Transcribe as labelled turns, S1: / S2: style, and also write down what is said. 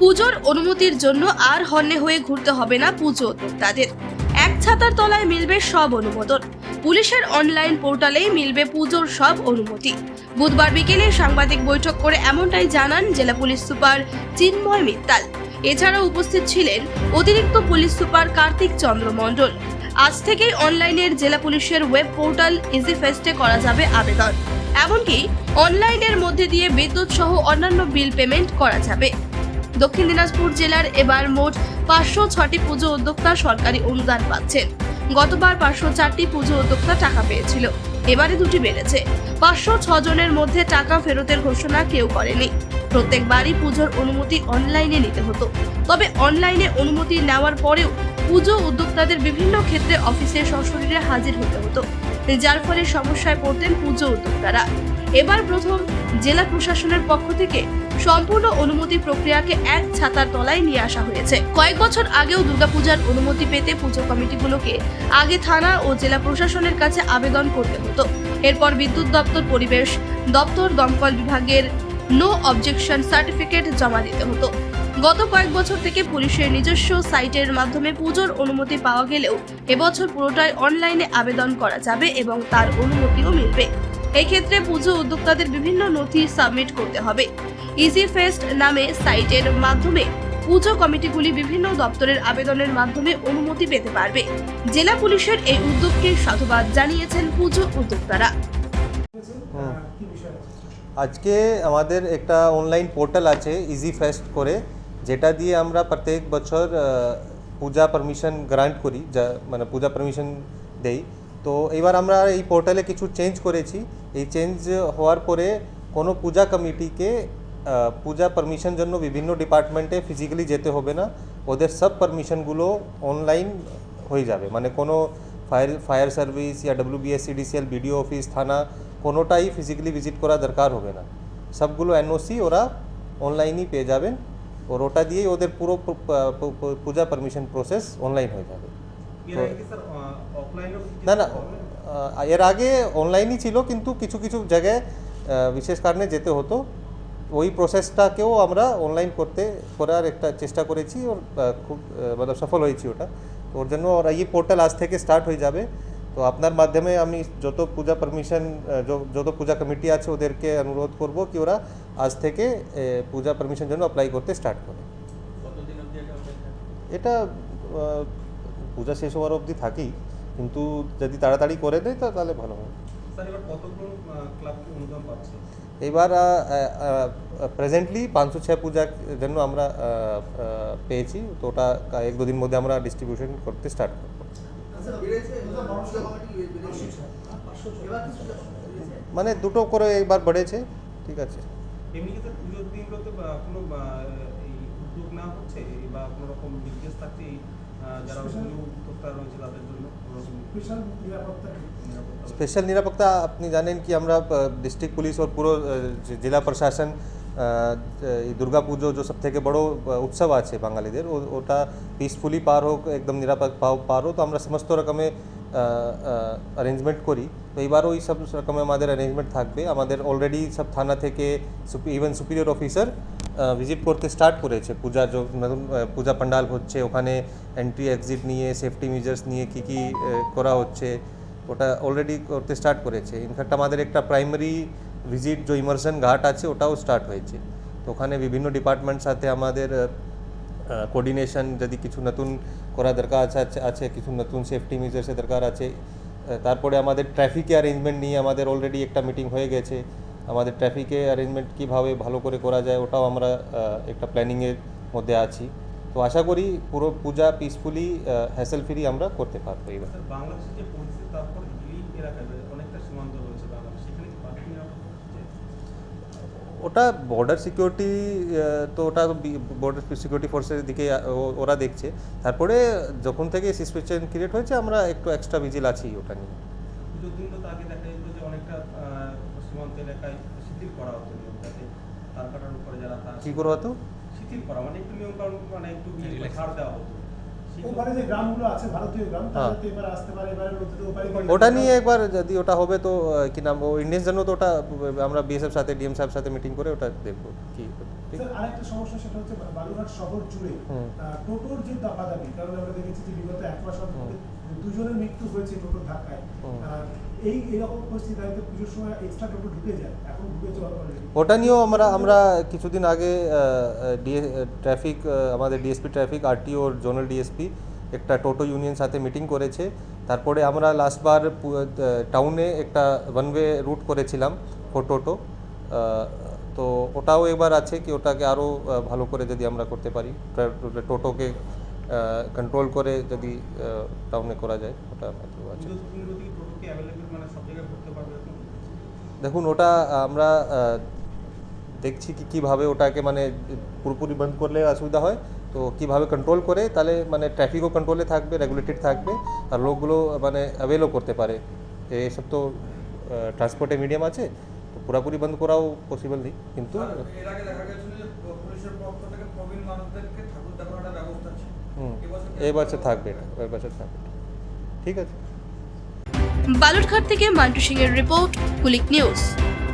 S1: পুজোর অনুমতির জন্য আর হন্যে হয়ে ঘুরতে হবে না পুজো। তাদের এক ছাতার তলায় মিলবে সব অনুমোদন। পুলিশের অনলাইন পোর্টালেই মিলবে পুজোর সব অনুমতি। বুধবার বিকেলে সাংবাদিক বৈঠক করে এমনটাই জানান জেলা পুলিশ সুপার চিন্ময় মিত্তাল। এছাড়াও উপস্থিত ছিলেন অতিরিক্ত পুলিশ সুপার কার্তিক চন্দ্র মণ্ডল। আজ থেকেই অনলাইনের জেলা পুলিশের ওয়েব পোর্টাল ইজি ফেস্টে করা যাবে আবেদন। এমনকি অনলাইনের মধ্যে দিয়ে বিদ্যুৎ সহ অন্যান্য বিল পেমেন্ট করা যাবে। দক্ষিণ দিনাজপুর জেলার এবার মোট পাঁচশো ছটি পুজো উদ্যোক্তা সরকারি অনুদান পাচ্ছেন। গতবার পাঁচশো চারটি পুজো উদ্যোক্তা টাকা পেয়েছিল। এবারে দুটি বেড়েছে। পাঁচশো জনের মধ্যে টাকা ফেরতের ঘোষণা কেউ করেনি। প্রত্যেকবারই পুজোর অনুমতি অনলাইনে নিতে হতো। তবে অনলাইনে অনুমতি নেওয়ার পরেও পুজো উদ্যোক্তাদের বিভিন্ন ক্ষেত্রে অফিসে সশরীরে হাজির হতে হতো। যার ফলে সমস্যায় পড়তেন পুজো উদ্যোক্তারা। এবার প্রথম জেলা প্রশাসনের পক্ষ থেকে সম্পূর্ণ অনুমতি প্রক্রিয়াকে এক ছাতার তলায় নিয়ে আসা হয়েছে। কয়েক বছর আগেও দুর্গাপূজার অনুমতি পেতে পুজো কমিটিগুলোকে আগে থানা ও জেলা প্রশাসনের কাছে আবেদন করতে হতো। এরপর বিদ্যুৎ দপ্তর, পরিবেশ দপ্তর, দমকল বিভাগের নো অবজেকশন সার্টিফিকেট জমা দিতে হতো। গত কয়েক বছর থেকে পুলিশের নিজস্ব সাইটের মাধ্যমে পুজোর অনুমতি পাওয়া গেলেও এবছর পুরোটাই অনলাইনে আবেদন করা যাবে এবং তার অনুমতিও মিলবে। এক্ষেত্রে পুজো উদ্যোক্তাদের বিভিন্ন নথি সাবমিট করতে হবে। ইজি ফেস্ট নামে সাইটের মাধ্যমে পুজো কমিটিগুলি বিভিন্ন দপ্তরের আবেদনের মাধ্যমে অনুমতি পেতে পারবে। জেলা পুলিশের এই উদ্যোগকে সাধুবাদ জানিয়েছেন পুজো উদ্যোক্তারা।
S2: আজকে আমাদের একটা অনলাইন পোর্টাল আছে ইজি ফেস্ট করে, যেটা দিয়ে আমরা প্রত্যেক বছর পূজা পারমিশন গ্রান্ট করি, যা মানে পূজা পারমিশন দেই। তো এবার আমরা এই পোর্টালে কিছু চেঞ্জ করেছি। এই চেঞ্জ হওয়ার পরে কোনো পূজা কমিটিকে আহ, পূজা পারমিশন জন্য বিভিন্ন ডিপার্টমেন্টে ফিজিক্যালি যেতে হবে না। ওদের সব পারমিশনগুলো অনলাইন হয়ে যাবে। মানে কোনো ফায়ার ফায়ার সার্ভিস ইয়া ডব্লিউবিএস সিডিসিএল বিডিও অফিস থানা কোনোটাই ফিজিক্যালি ভিজিট করা দরকার হবে না। সবগুলো এনওসি ওরা অনলাইনই পেয়ে যাবেন। ওর ওটা দিয়েই ওদের পুরো পু- পু- পু- পূজা পারমিশন প্রসেস অনলাইন হয়ে যাবে। না না আহ, এর আগে অনলাইনই ছিল কিন্তু কিছু কিছু জায়গায় আহ, বিশেষ কারণে যেতে হতো ওই প্রসেসটাকেও আমরা অনলাইন করতে করার একটা চেষ্টা করেছি ওর আহ, খুব আহ, মানে সফল হয়েছি ওটা তো ওর জন্য ওরা এই পোর্টাল আজ থেকে স্টার্ট হয়ে যাবে তো আপনার মাধ্যমে আমি যত পূজা পারমিশন যত পূজা কমিটি আছে ওদেরকে অনুরোধ করব কি ওরা আজ থেকে এ, পূজা পারমিশন জন্য অ্যাপ্লাই করতে স্টার্ট করে
S3: কতদিন অবধি এটা হবে
S2: এটা আহ, পূজা শেষ হওয়ার অবধি থাকেই কিন্তু যদি তাড়াতাড়ি করে দেয় তা তাহলে ভালো হয়।
S3: স্যার এবার কতগুলো ক্লাব কি অনুদান পাচ্ছে?
S2: এবার প্রেজেন্টলি পাঁচশো ছয় পূজার জন্য আমরা পেয়েছি। তো ওটা এক দুদিন মধ্যে আমরা ডিস্ট্রিবিউশন করতে স্টার্ট করব। মানে দুটো করে এবার বেড়েছে ঠিক আছে।
S3: এমনি দিনগুলোতে কোনো উদ্যোগ নেওয়া হচ্ছে বা কোনো রকম নির্দেশ থাকছে এই, আহ, যারা পুজো উদ্যোক্তা রয়েছে তাদের জন্য কোনো রকম নিরাপত্তা
S2: স্পেশাল নিরাপত্তা আপনি জানেন কি আমরা ডিস্ট্রিক্ট পুলিশ और পুরো আহ, যে জেলা প্রশাসন আহ, এই দুর্গা পুজো যে সব থেকে বড় আহ, উৎসব আছে বাঙালিদের ও- ওটা পিসফুলি পার হোক একদম নিরাপদ পাও- পার হোক তো আমরা সমস্ত রকমের অ্যারেঞ্জমেন্ট করি তো এবারও ওই সব রকমের আমাদের অ্যারেঞ্জমেন্ট থাকবে আমাদের অলরেডি সব থানা থেকে ইভেন সুপিরিয়র অফিসার ভিজিট করতে স্টার্ট করেছে। পূজা পূজা পান্ডাল হচ্ছে, ওখানে এন্ট্রি এক্সিট নিয়ে সেফটি মেজার্স নিয়ে কী কী করা হচ্ছে, ওটা অলরেডি করতে স্টার্ট করেছে। ইনফ্যাক্ট আমাদের একটা প্রাইমারি ভিজিট যে ইমার্শন ঘাট আছে, ওটাও স্টার্ট হয়েছে। তো ওখানে বিভিন্ন ডিপার্টমেন্ট সাথে আমাদের কোঅর্ডিনেশন যদি কিছু নতুন করা দরকার আছে- আছে কিছু নতুন সেফটি মেজার্সের দরকার আছে তারপরে আমাদের ট্রাফিকে অ্যারেঞ্জমেন্ট নিয়ে আমাদের অলরেডি একটা মিটিং হয়ে গেছে। আমাদের ট্রাফিকে অ্যারেঞ্জমেন্ট কীভাবে ভালো করে করা যায় ওটাও আমরা একটা প্ল্যানিংয়ের মধ্যে আছি। তো আশা করি পুরো পূজা পিসফুলি হ্যাসেল ফ্রি আমরা করতে পারব এবার
S3: স্যার বাংলাদেশের যে পরিস্থিতি তারপর এই এলাকায় অনেকটা সীমান্ত রয়েছে বাংলাদেশ সেখানে কি বাড়তি নিরাপত্তা হচ্ছে
S2: ওটা বর্ডার সিকিউরিটি তো ওটা বর্ডার সিকিউরিটি ফোর্সের দিকে ওরা দেখছে। তারপরে যখন থেকে সিচুয়েশন ক্রিয়েট হয়েছে আমরা একটু এক্সট্রা ভিজিল আছি ওটা নিয়ে।
S3: সীমান্ত এলাকায় শিথিল করা হতো নিয়ম যাতে তার কাটার উপরে যারা তার
S2: কী করে হতো?
S3: শিথিল করা মানে একটু নিয়ম কানুন মানে একটু ছাড় দেওয়া হতো।
S4: ওপারে যে গ্রামগুলো আছে ভারতীয় গ্রাম
S2: হ্যাঁ।
S4: তাদের আসতে পারে এবারে নদীতে ওপারে
S2: ওটা নিয়ে একবার যদি ওটা হবে তো কি নাম ও ইন্ডিয়ান জন্য তো ওটা আমরা বিএসএফ সাথে ডিএম সাহেব সাথে মিটিং করে ওটা দেখব কি ঠিক।
S4: স্যার, আরেকটা সমস্যা সেটা হচ্ছে বালুরঘাট শহর জুড়ে টোটোর যে দাপাদাপি কারণ আমরা দেখেছি যে বিগত এক মাস দুজনের মৃত্যু হয়েছে টোটোর ধাক্কায়।
S2: ওটা নিয়েও আমরা আমরা কিছুদিন আগে ট্রাফিক আমাদের DSP traffic RTO zonal DSP একটা টোটো ইউনিয়ন সাথে মিটিং করেছে। তারপরে আমরা লাস্টবার টাউনে একটা ওয়ান ওয়ে রুট করেছিলাম ফর টোটো। তো ওটাও এবার আছে কি ওটাকে আরও ভালো করে যদি আমরা করতে পারি টোটোকে কন্ট্রোল করে যদি টাউনে করা যায়, ওটা হয়তো আছে। দেখুন, ওটা আমরা দেখছি কি, কীভাবে ওটাকে মানে পুরোপুরি বন্ধ করলে অসুবিধা হয়। তো কীভাবে কন্ট্রোল করে, তাহলে মানে ট্রাফিকও কন্ট্রোলে থাকবে রেগুলেটেড থাকবে, আর লোকগুলো মানে অ্যাভেলও করতে পারে। এসব তো ট্রান্সপোর্টের মিডিয়াম আছে, তো পুরোপুরি বন্ধ করাও পসিবল নেই, কিন্তু
S5: পুলিশের পক্ষ থেকে প্রবীণ মানুষদেরকে ঠাকুর দেখানোর একটা ব্যবস্থা ছিল এবছর কি-
S2: এই বছর থাকবে এটা এই থাকবে। ঠিক আছে।
S1: বালুরঘাট থেকে মান্টু সিং এর রিপোর্ট কুলিক নিউজ।